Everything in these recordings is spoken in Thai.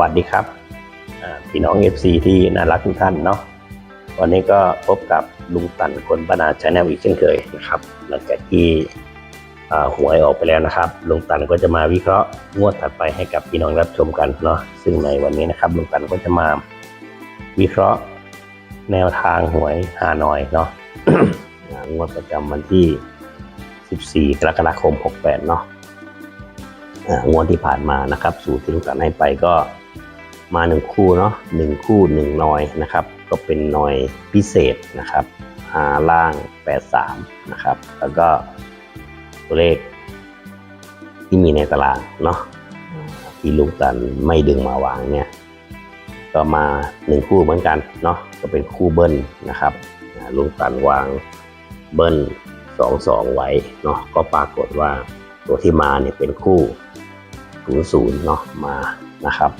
วัสดีครับพี่น้อง FC ที่น่ารักทุกท่านเนาะวันนี้ก็พบกับลุงตันคนบรรณาชาแนลอีกเช่นเคยนะครับ หลังจากที่หวยออกไปแล้วนะครับ ลุงตันก็จะมาวิเคราะห์งวดถัดไปให้กับพี่น้องรับชมกันเนาะซึ่งในวันนี้นะครับ ลุงตันก็จะมาวิเคราะห์แนวทางหวยฮานอยเนาะงวดประจำวันที่ 14 กรกฎาคม 68 เนาะงวดที่ผ่านมานะครับ สูตรที่ลุงตันให้ไปก็ มาหนึ่งคู่เนาะหนึ่งคู่หนึ่งนอยนะครับ ก็เป็นนอยพิเศษนะครับหาล่าง 83 นะครับ แล้วก็ตัวเลขที่มีในตารางเนาะที่ลุงตันไม่ดึงมาวางเนี่ยก็มาหนึ่งคู่เหมือนกันเนาะก็เป็นคู่เบิ้ลนะครับลุงตันวางเบิ้ลสองสองไว้เนาะก็ปรากฏว่าตัวที่มาเนี่ยเป็นคู่ศูนย์ศูนย์เนาะมานะครับ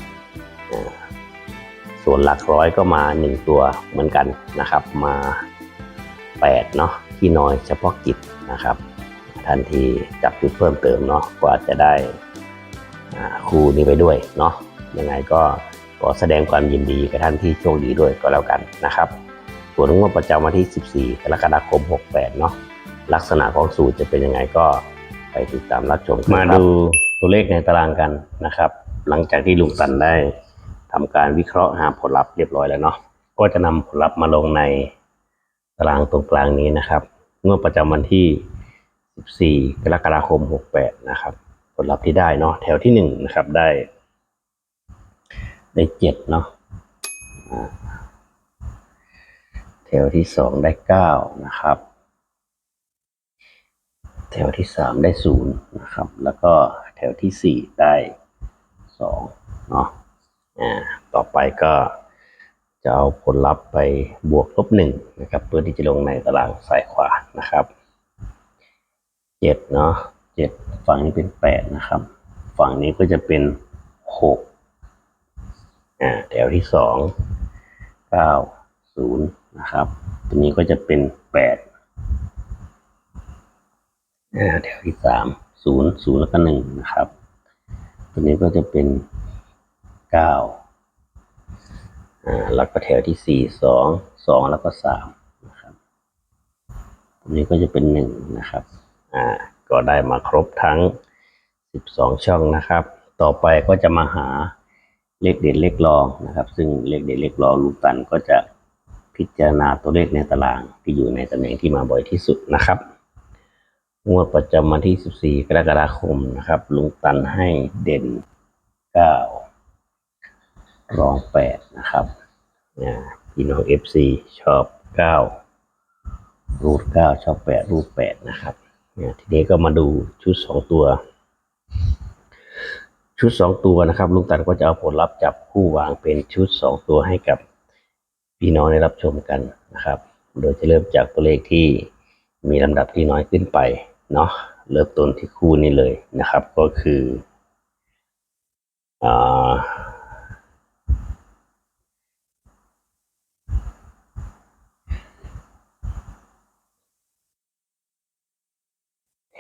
ส่วนหลักร้อยก็มาหนึ่งตัวเหมือนกันนะครับ มาแปดเนาะที่น้อยเฉพาะกิจนะครับ ทันทีจับจุดเพิ่มเติมเนาะก็อาจจะได้คู่นี้ไปด้วยเนาะยังไงก็ขอแสดงความยินดีกับท่านที่โชคดีด้วยก็แล้วกันนะครับ ส่วนงวดประจำวันที่ 14 กรกฎาคม 68 เนาะลักษณะของสูตรจะเป็นยังไงก็ไปติดตามรับชมมาดูตัวเลขในตารางกันนะครับ หลังจากที่ลุงตันได้ ทำการวิเคราะห์หาผลลัพธ์เรียบร้อยแล้วเนาะก็จะนำผลลัพธ์มาลงในตารางตรงกลางนี้นะครับงวดประจำวันที่ 14 กรกฎาคม 68 นะครับ ผลลัพธ์ที่ได้เนาะแถวที่หนึ่งนะครับได้ ได้เจ็ดเนาะแถวที่สองได้เก้านะครับ แถวที่สามได้ศูนย์นะครับ แล้วก็แถวที่สี่ได้สองเนาะ ไปก็จะเอาผลลัพธ์ไปบวกลบหนึ่งนะครับ เพื่อที่จะลงในตารางซ้ายขวานะครับเจ็ดเนาะเจ็ดฝั่งนี้เป็นแปดนะครับ ฝั่งนี้ก็จะเป็นหกอ่าแถวที่สองเก้าศูนย์นะครับตัวนี้ก็จะเป็นแปดอ่าแถวที่สามศูนย์ศูนย์แล้วก็หนึ่งนะครับ ตัวนี้ก็จะเป็นเก้าอ่า แล้วก็แถวที่สี่สองสองแล้วก็สามนะครับตัวนี้ก็จะเป็นหนึ่งนะครับ อ่า ก็ได้มาครบทั้งสิบสองช่องนะครับ ต่อไปก็จะมาหาเลขเด็ดเลขรองนะครับ ซึ่งเลขเด็ดเลขรองลูกตันก็จะพิจารณาตัวเลขในตารางที่อยู่ในตำแหน่งที่มาบ่อยที่สุดนะครับ งวดประจำวันที่ 14 กรกฎาคมนะครับ ลุงตันให้เด่น 9 รอง8นะครับพี่น้อง FC ชอบ9รูท9ชอบ8รูท8นะครับทีนี้ก็มาดูชุด2ตัว ชุดสองตัวนะครับลุงตันก็จะเอาผลลัพธ์จับคู่วางเป็นชุดสองตัวให้กับพี่น้องได้รับชมกันนะครับ โดยจะเริ่มจากตัวเลขที่มีลำดับที่น้อยขึ้นไปเนาะเริ่มต้นที่คู่นี้เลยนะครับ ก็คืออาแ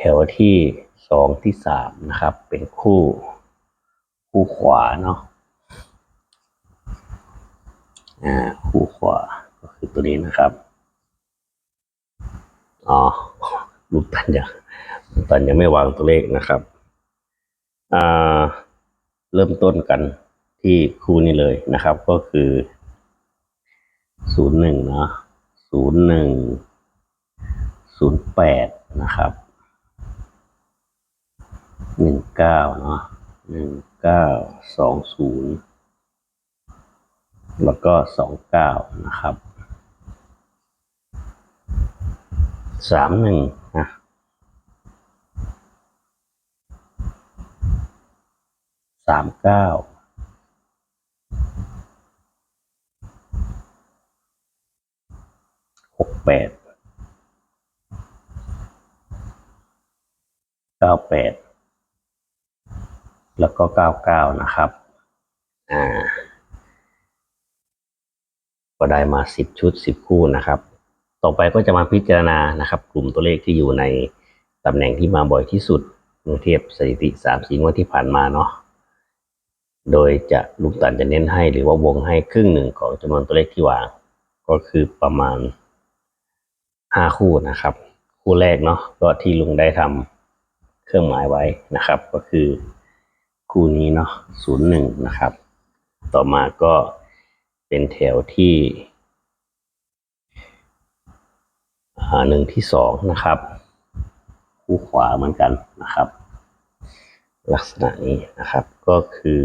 ถวที่สองที่สามนะครับ เป็นคู่ คู่ขวาเนาะอ่าคู่ขวาก็คือตัวนี้นะครับอ๋อลูกตันยังลูกตันยังไม่วางตัวเลขนะครับอ่าเริ่มต้นกันที่คู่นี้เลยนะครับ ก็คือศูนย์หนึ่งเนาะศูนย์หนึ่งศูนย์แปดนะครับ หนึ่งเก้าเนาะหนึ่งเก้าสองศูนย์แล้วก็สองเก้านะครับสามหนึ่งนะสามเก้าหกแปดเก้าแปด แล้วก็เก้าเก้านะครับ อ่า ก็ได้มาสิบชุดสิบคู่นะครับ ต่อไปก็จะมาพิจารณานะครับ กลุ่มตัวเลขที่อยู่ในตำแหน่งที่มาบ่อยที่สุดเมื่อเทียบสถิติสามสี่งวดที่ผ่านมาเนาะ โดยจะลูกตันจะเน้นให้หรือว่าวงให้ครึ่งหนึ่งของจำนวนตัวเลขที่วาง ก็คือประมาณห้าคู่นะครับ คู่แรกเนาะก็ที่ลุงได้ทำเครื่องหมายไว้นะครับ ก็คือ คู่นี้เนาะศูนย์หนึ่งนะครับ ต่อมาก็เป็นแถวที่หนึ่งที่สองนะครับ คู่ขวาเหมือนกันนะครับ ลักษณะนี้นะครับก็คือ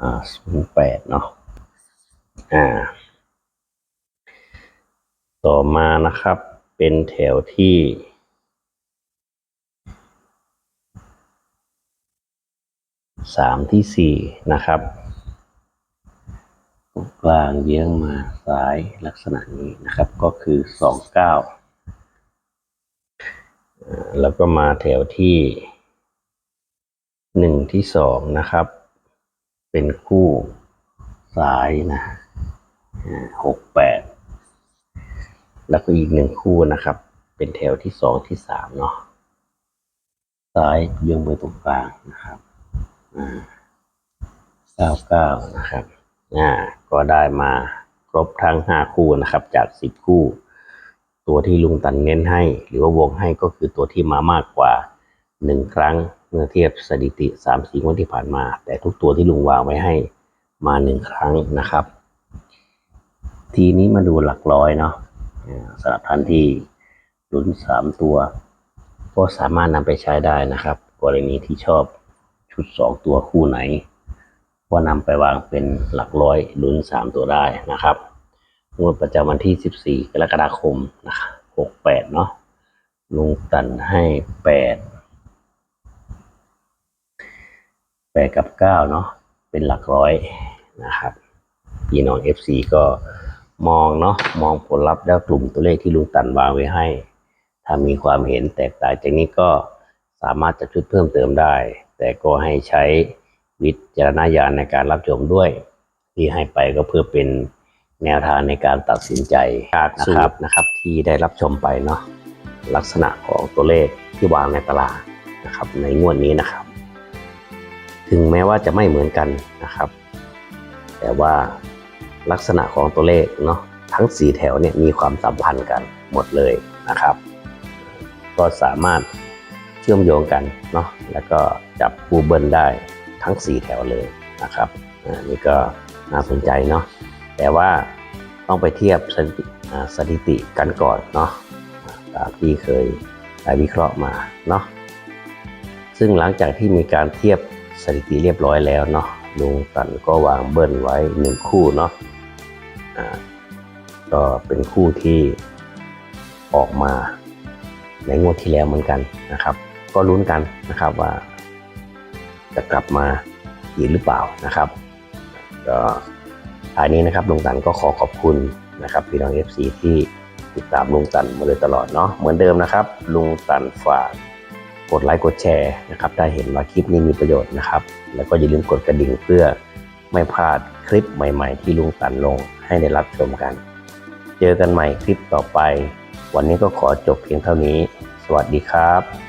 อ่าศูนย์แปดเนาะอ่า ต่อมานะครับเป็นแถวที่ สามที่สี่นะครับกลางเยื้องมาซ้ายลักษณะนี้นะครับก็คือสองเก้าแล้วก็มาแถวที่หนึ่งที่สองนะครับ เป็นคู่ซ้ายนะหกแปดแล้วก็อีกหนึ่งคู่นะครับ เป็นแถวที่สองที่สามเนาะซ้ายเยื้องไปตรงกลางนะครับ เก้าเก้านะครับอ่าก็ได้มาครบทั้งห้าคู่นะครับ จากสิบคู่ ตัวที่ลุงตันเน้นให้ หรือว่าวงให้ก็คือตัวที่มามากกว่าหนึ่งครั้งเมื่อเทียบสถิติสามสี่งวดที่ผ่านมา แต่ทุกตัวที่ลุงวางไว้ให้มาหนึ่งครั้งนะครับ ทีนี้มาดูหลักร้อยเนาะสำหรับท่านที่ลุ้นสามตัว ก็สามารถนำไปใช้ได้นะครับ กรณีที่ชอบ ชุดสองตัวคู่ไหนก็นำไปวางเป็นหลักร้อยลุ้นสามตัวได้นะครับงวดประจำวันที่ 14 กรกฎาคมนะครับ68 เนาะลุงตันให้ 8 8 กับ 9 เนาะเป็นหลักร้อยนะครับพี่น้อง FC ก็มองเนาะมองผลลัพธ์แล้วกลุ่มตัวเลขที่ลุงตันวางไว้ให้ ถ้ามีความเห็นแตกต่างจากนี้ก็สามารถจะชุดเพิ่มเติมได้ แต่ก็ให้ใช้วิจารณญาณในการรับชมด้วย ที่ให้ไปก็เพื่อเป็นแนวทางในการตัดสินใจนะครับนะครับที่ได้รับชมไปเนาะลักษณะของตัวเลขที่วางในตลาดนะครับในงวดนี้นะครับ ถึงแม้ว่าจะไม่เหมือนกันนะครับ แต่ว่าลักษณะของตัวเลขเนาะทั้งสีแถวเนี่ยมีความสัมพันธ์กันหมดเลยนะครับ ก็สามารถเชื่อมโยงกันเนาะแล้วก็จับคู่เบิ้ลได้ทั้งสี่แถวเลยนะครับอ่านี่ก็น่าสนใจเนาะแต่ว่าต้องไปเทียบสถิติสถิติกันก่อนเนาะอ่าตามที่เคยได้วิเคราะห์มาเนาะซึ่งหลังจากที่มีการเทียบสถิติเรียบร้อยแล้วเนาะลุงตันก็วางเบิ้ลไว้หนึ่งคู่เนาะอ่าก็เป็นคู่ที่ออกมาในงวดที่แล้วเหมือนกันนะครับ ก็ลุ้นกันนะครับว่า จะกลับมาอีกหรือเปล่านะครับก็ท้ายนี้นะครับลุงตันก็ขอขอบคุณนะครับพี่น้อง FC ที่ติดตามลุงตันมาโดยตลอดเนาะเหมือนเดิมนะครับ ลุงตันฝากกดไลค์กดแชร์นะครับถ้าเห็นว่าคลิปนี้มีประโยชน์นะครับ แล้วก็อย่าลืมกดกระดิ่งเพื่อไม่พลาดคลิปใหม่ ๆ ที่ลุงตันลงให้ได้รับชมกัน เจอกันใหม่คลิปต่อไป วันนี้ก็ขอจบเพียงเท่านี้ สวัสดีครับ